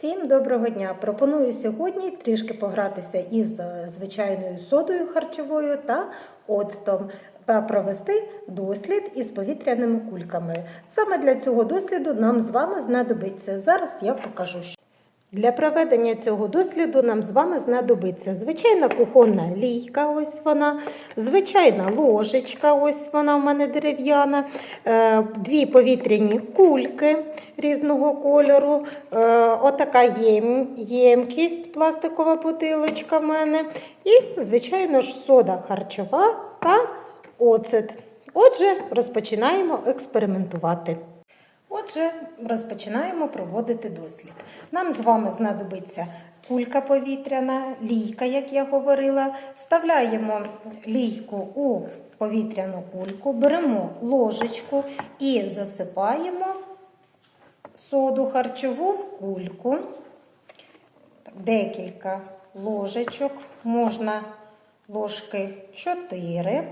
Всім доброго дня! Пропоную сьогодні трішки погратися із е, звичайною содою харчовою та оцтом та провести дослід із повітряними кульками. Саме для цього досліду нам з вами знадобиться. Зараз я покажу. Для проведення цього досліду нам з вами знадобиться звичайна кухонна лійка, ось вона, звичайна ложечка, ось вона в мене дерев'яна, е, дві повітряні кульки різного кольору, е, отака єм- ємкість, пластикова бутилочка в мене, і, звичайно ж, сода харчова та оцет. Отже, розпочинаємо експериментувати. Отже, розпочинаємо проводити дослід. Нам з вами знадобиться кулька повітряна, лійка, як я говорила. Вставляємо лійку у повітряну кульку, беремо ложечку і засипаємо соду харчову в кульку. Декілька ложечок, можна ложки 4.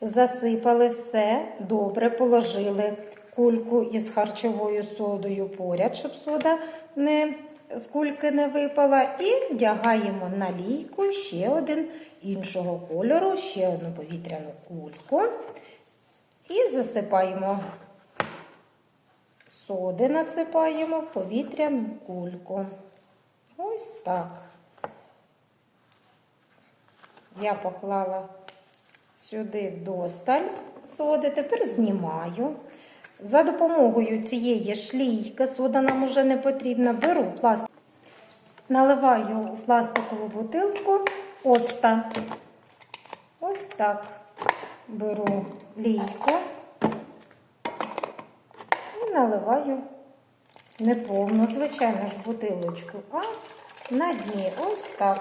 Засипали все, добре положили кульку із харчовою содою поряд, щоб сода не, з кульки не випала. І вдягаємо на лійку ще один іншого кольору, ще одну повітряну кульку. І засипаємо соди, насипаємо в повітряну кульку. Ось так. Я поклала сюди вдосталь соди, тепер знімаю. За допомогою цієї шлійки, сода нам уже не потрібна, беру пластик, наливаю у пластикову бутилку оцта. Ось так беру лійку і наливаю неповну, звичайно ж, бутилочку, а на дні ось так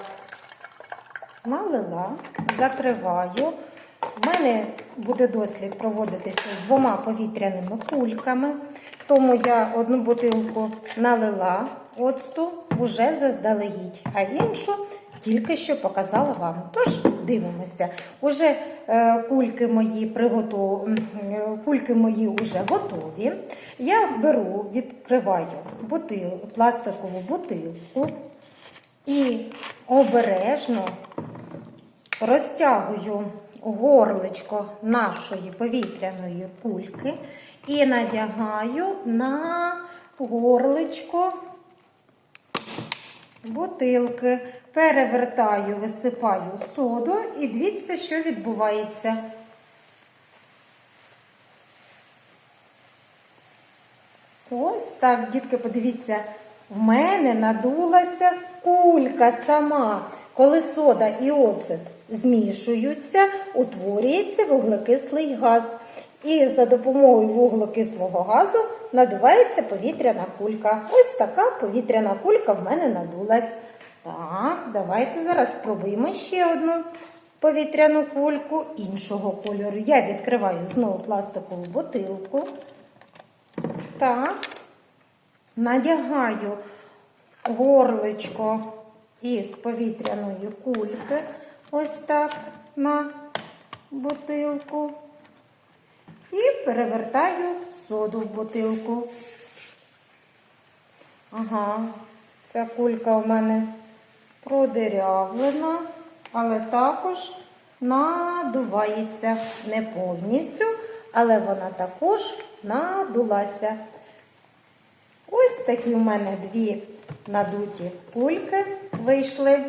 налила, закриваю. У мене буде дослід проводитися з двома повітряними кульками, тому я одну бутилку налила оцту уже заздалегідь, а іншу тільки що показала вам. Тож дивимося. Уже е, кульки мої приготов... е, кульки мої вже готові. Я беру, відкриваю бутил... пластикову бутилку і обережно розтягую горличко нашої повітряної кульки і надягаю на горличко бутилки, перевертаю, висипаю соду і дивіться, що відбувається. Ось так, дітки, подивіться, в мене надулася кулька сама. Коли сода і оцет змішуються, утворюється вуглекислий газ. І за допомогою вуглекислого газу надувається повітряна кулька. Ось така повітряна кулька в мене надулась. Так, давайте зараз спробуємо ще одну повітряну кульку іншого кольору. Я відкриваю знову пластикову бутилку. Так, надягаю горличко із повітряної кульки, ось так на бутилку. І перевертаю соду в бутилку. Ага, ця кулька у мене продирявлена, але також надувається не повністю, але вона також надулася. Ось такі в мене дві надуті кульки вийшли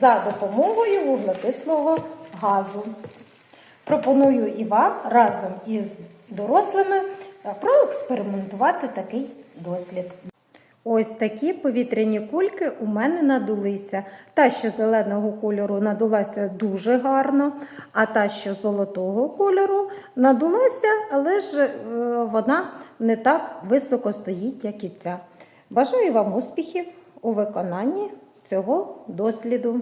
за допомогою вуглекислого газу. Пропоную і вам разом із дорослими е, проекспериментувати такий дослід. Ось такі повітряні кульки у мене надулися. Та, що зеленого кольору надулася дуже гарно, а та, що золотого кольору, надулася, але ж е, вона не так високо стоїть, як і ця. Бажаю вам успіхів у виконанні цього досліду.